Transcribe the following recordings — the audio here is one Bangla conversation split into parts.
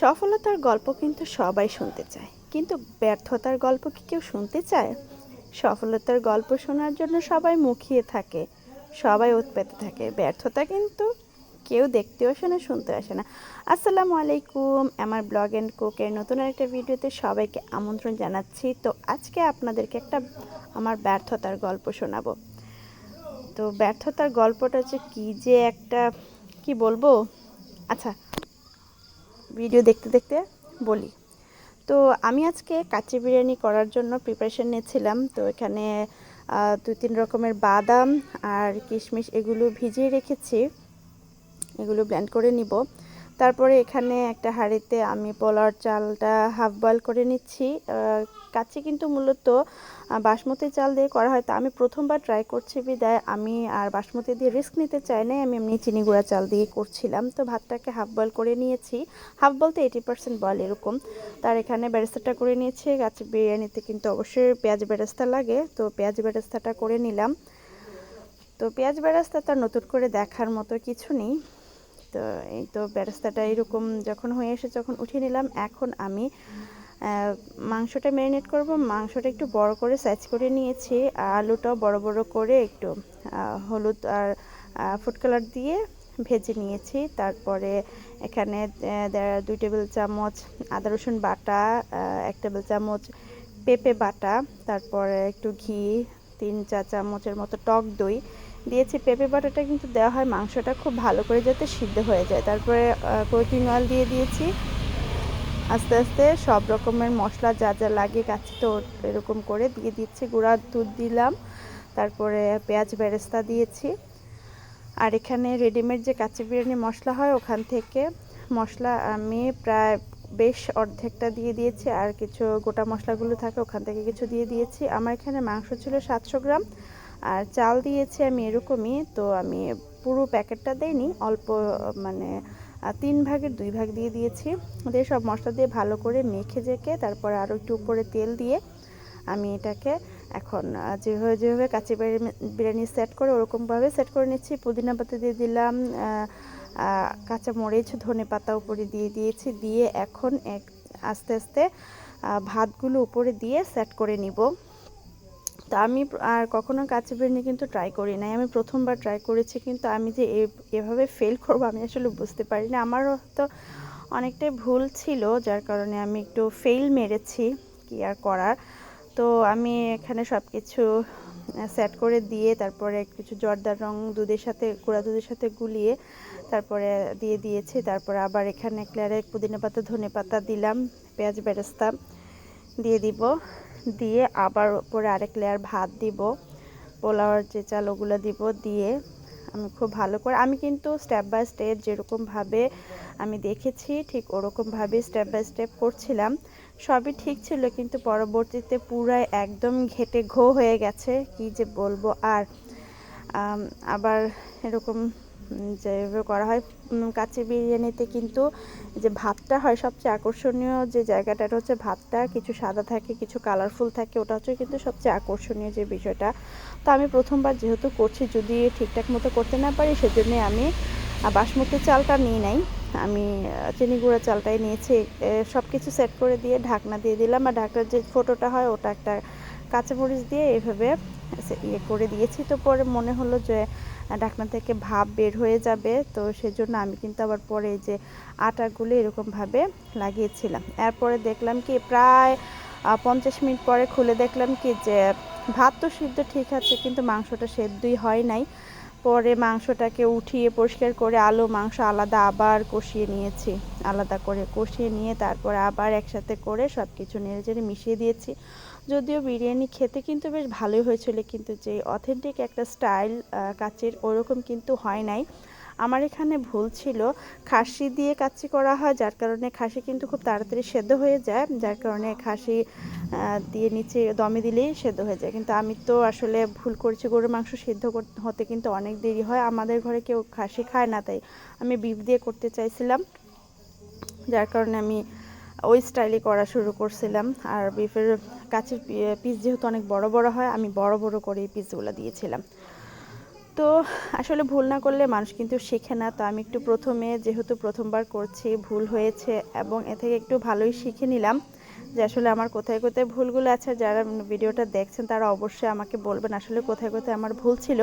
সফলতার গল্প কিন্তু সবাই শুনতে চায়। কিন্তু ব্যর্থতার গল্প কি কেউ শুনতে চায়? সফলতার গল্প শোনার জন্য সবাই মুখিয়ে থাকে, সবাই উৎপেতে থাকে। ব্যর্থতা কিন্তু কেউ দেখতেও আসে না শুনতে আসে না। আসসালামু আলাইকুম, আমার ব্লগ অ্যান্ড কুকের নতুন একটা ভিডিওতে সবাইকে আমন্ত্রণ জানাচ্ছি। তো আজকে আপনাদেরকে একটা আমার ব্যর্থতার গল্প শোনাবো। তো ব্যর্থতার গল্পটা হচ্ছে কী যে একটা, কি বলব? আচ্ছা ভিডিও দেখতে দেখতে বলি। তো আমি আজকে কাচি বিরিয়ানি করার জন্য প্রিপারেশান নিয়েছিলাম। তো এখানে দুই তিন রকমের বাদাম আর কিশমিশ এগুলো ভিজিয়ে রেখেছি। এগুলো ব্ল্যান্ড করে নিব। তারপরে এখানে একটা হাঁড়িতে আমি পোলার চালটা হাফ বয়েল করে নিচ্ছি। কাচ্চি কিন্তু মূলত বাসমতি চাল দিয়ে করা হয়। তা আমি প্রথমবার ট্রাই করছি বিদায়। আমি আর বাসমতি দিয়ে রিস্ক নিতে চাই নাই। আমি এমনি চিনি গুঁড়া চাল দিয়ে করছিলাম। তো ভাতটাকে হাফ বয়েল করে নিয়েছি। হাফ বলতে এইটি পার্সেন্ট বয়েল এরকম। তার এখানে বেরেস্তাটা করে নিয়েছি। কাচ্চি বিরিয়ানিতে কিন্তু অবশ্যই পেঁয়াজ বেরেস্তা লাগে। তো পেঁয়াজ বেরেস্তাটা করে নিলাম। তো পেঁয়াজ বেরেস্তা তার নতুন করে দেখার মতো কিছু নেই। তো এই তো বেরেস্তাটা এরকম যখন হয়ে এসে যখন উঠিয়ে নিলাম, এখন আমি মাংসটা ম্যারিনেট করব। মাংসটা একটু বড় করে সাইজ করে নিয়েছি। আলুটাও বড় বড় করে একটু হলুদ আর ফুড কালার দিয়ে ভেজে নিয়েছি। তারপরে এখানে দুই টেবিল চামচ আদা রসুন বাটা এক টেবিল চামচ পেঁপে বাটা, তারপরে একটু ঘি, তিন চা চামচের মতো টক দই দিয়েছি পেঁপে বাটাটা কিন্তু দেওয়া হয় মাংসটা খুব ভালো করে যাতে সিদ্ধ হয়ে যায়। তারপরে কুকিং অয়েল দিয়ে দিয়েছি। আস্তে আস্তে সব রকমের মশলা যা যা লাগে কাছে তো এরকম করে দিয়ে দিচ্ছি। গুঁড়া দুধ দিলাম, তারপরে পেঁয়াজ বেরেস্তা দিয়েছি। আর এখানে রেডিমেড যে কাঁচি বিরিয়ানি মশলা হয়, ওখান থেকে মশলা আমি প্রায় বেশ অর্ধেকটা দিয়ে দিয়েছি। আর কিছু গোটা মশলাগুলো থাকে, ওখান থেকে কিছু দিয়ে দিয়েছি। আমার এখানে মাংস ছিল সাতশো গ্রাম। আর চাল দিয়েছি আমি এরকমই, তো আমি পুরো প্যাকেটটা দেইনি, অল্প মানে তিন ভাগের দুই ভাগ দিয়ে দিয়েছি। দিয়ে সব মশলা দিয়ে ভালো করে মেখে জেকে তারপর আরও একটু উপরে তেল দিয়ে আমি এটাকে এখন যেভাবে যেভাবে কাঁচি বিরিয়ানি- সেট করে ওরকমভাবে সেট করে নিচ্ছি। পুদিনা পাতা দিয়ে দিলাম কাঁচা মরিচ, ধনে পাতা উপরে দিয়ে দিয়েছি, দিয়ে এখন এক, আস্তে আস্তে ভাতগুলো উপরে দিয়ে সেট করে নিব। তো আমি আর কখনো কাঁচি বিরিয়ানি কিন্তু ট্রাই করি নাই। আমি প্রথমবার ট্রাই করেছি কিন্তু আমি যে এভাবে ফেল করব আমি আসলে বুঝতে পারি না। আমারও তো অনেকটাই ভুল ছিল, যার কারণে আমি একটু ফেল মেরেছি কি আর করার। তো আমি এখানে সব কিছু সেট করে দিয়ে তারপরে কিছু জর্দার রং দুধের সাথে, গুঁড়া দুধের সাথে গুলিয়ে তারপরে দিয়ে দিয়েছি। তারপরে আবার এখানে ক্লিয়ারে পুদিনা পাতা, ধনে পাতা দিলাম, পেঁয়াজ বেরেস্তা দিয়ে দিব। দিয়ে আবার উপরে আরেক লেয়ার ভাত দিব পোলাওয়ার যে চাল ওগুলো দিব দিয়ে আমি খুব ভালো করে, আমি কিন্তু স্টেপ বাই স্টেপ যেরকমভাবে আমি দেখেছি ঠিক ওরকমভাবে স্টেপ বাই স্টেপ করছিলাম। সবই ঠিক ছিল কিন্তু পরবর্তীতে পুরাই একদম ঘেটে ঘো হয়ে গেছে, কি যে বলব আর আবার এরকম যেভাবে করা হয়। কাচ্চি বিরিয়ানিতে কিন্তু যে ভাতটা হয় সবচেয়ে আকর্ষণীয় যে জায়গাটা হচ্ছে ভাতটা। কিছু সাদা থাকে, কিছু কালারফুল থাকে, ওটা হচ্ছে কিন্তু সবচেয়ে আকর্ষণীয় যে বিষয়টা। তো আমি প্রথমবার যেহেতু করছি, যদি ঠিকঠাক মতো করতে না পারি, সেজন্যে আমি বাসমতি চালটা নিয়ে নাই। আমি চিনি গুঁড়া চালটাই নিয়েছি। সব কিছু সেট করে দিয়ে ঢাকনা দিয়ে দিলাম। আর ঢাকনার যে ফোটোটা হয়, ওটা একটা কাঁচামরিচ দিয়ে এভাবে ইয়ে করে দিয়েছি। তো পরে মনে হলো যে ঢাকনা থেকে ভাব বের হয়ে যাবে। তো সেজন্য আমি কিন্তু আবার পরে যে আটাগুলো এরকমভাবে লাগিয়েছিলাম। এরপরে দেখলাম কি প্রায় পঞ্চাশ মিনিট পরে খুলে দেখলাম কি যে, ভাত তো সিদ্ধ ঠিক আছে, কিন্তু মাংসটা সেদ্ধই হয় নাই। পরে মাংসটাকে উঠিয়ে পরিষ্কার করে আলু, মাংস আলাদা আবার কষিয়ে নিয়েছি। আলাদা করে কষিয়ে নিয়ে তারপর আবার একসাথে করে সব কিছু নেড়ে চেড়ে মিশিয়ে দিয়েছি। যদিও বিরিয়ানি খেতে কিন্তু বেশ ভালোই হয়েছিল, কিন্তু যে অথেন্টিক একটা স্টাইল কাচের ওরকম কিন্তু হয় নাই। আমার এখানে ভুল ছিল। খাসি দিয়ে কাচ্চি করা হয়, যার কারণে খাসি কিন্তু খুব তাড়াতাড়ি সেদ্ধ হয়ে যায়। যার কারণে খাসি দিয়ে নিচে দমে দিলেই সেদ্ধ হয়ে যায়। কিন্তু আমি তো আসলে ভুল করেছি, গরুর মাংস সেদ্ধ হতে কিন্তু অনেক দেরি হয়। আমাদের ঘরে কেউ খাসি খায় না, তাই আমি বিফ দিয়ে করতে চাইছিলাম। যার কারণে আমি ওই স্টাইলে করা শুরু করছিলাম। আর বিফের কাছের পিস যেহেতু অনেক বড় বড় হয়, আমি বড় বড় করে পিসগুলো দিয়েছিলাম। তো আসলে ভুল না করলে মানুষ কিন্তু শেখে না। তো আমি একটু প্রথমে যেহেতু প্রথমবার করছি, ভুল হয়েছে এবং এ থেকে একটু ভালোই শিখে নিলাম যে আসলে আমার কোথায় কোথায় ভুলগুলো আছে। যারা ভিডিওটা দেখছেন তারা অবশ্যই আমাকে বলবেন আসলে কোথায় কোথায় আমার ভুল ছিল।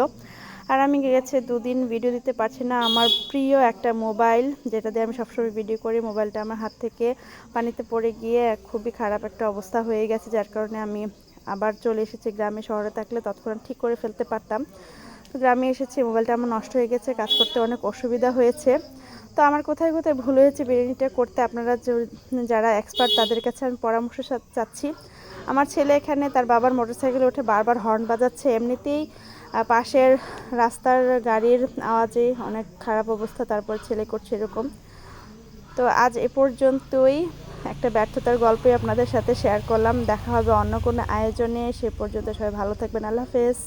আর আমি গেছে দুদিন ভিডিও দিতে পারছি না। আমার প্রিয় একটা মোবাইল যেটা দিয়ে আমি সবসময় ভিডিও করি, মোবাইলটা আমার হাত থেকে পানিতে পড়ে গিয়ে খুবই খারাপ একটা অবস্থা হয়ে গেছে। যার কারণে আমি আবার চলে এসেছি গ্রামে, শহরে থাকলে তৎক্ষণাৎ ঠিক করে ফেলতে পারতাম। গ্রামে এসেছি, মোবাইলটা আমার নষ্ট হয়ে গেছে, কাজ করতে অনেক অসুবিধা হয়েছে। তো আমার কোথায় কোথায় ভুল হয়েছে বিরিয়ানিটা করতে আপনারা যারা এক্সপার্ট তাদের কাছে আমি পরামর্শ চাচ্ছি। আমার ছেলে এখানে তার বাবার মোটরসাইকেলে উঠে বারবার হর্ন বাজাচ্ছে। এমনিতেই পাশের রাস্তার গাড়ির আওয়াজে অনেক খারাপ অবস্থা, তারপর ছেলে করছে এরকম। তো আজ এ পর্যন্তই। একটা ব্যর্থতার গল্পই আপনাদের সাথে শেয়ার করলাম। দেখা হবে অন্য কোনো আয়োজনে। সে পর্যন্ত সবাই ভালো থাকবেন। আল্লাহ হাফেজ।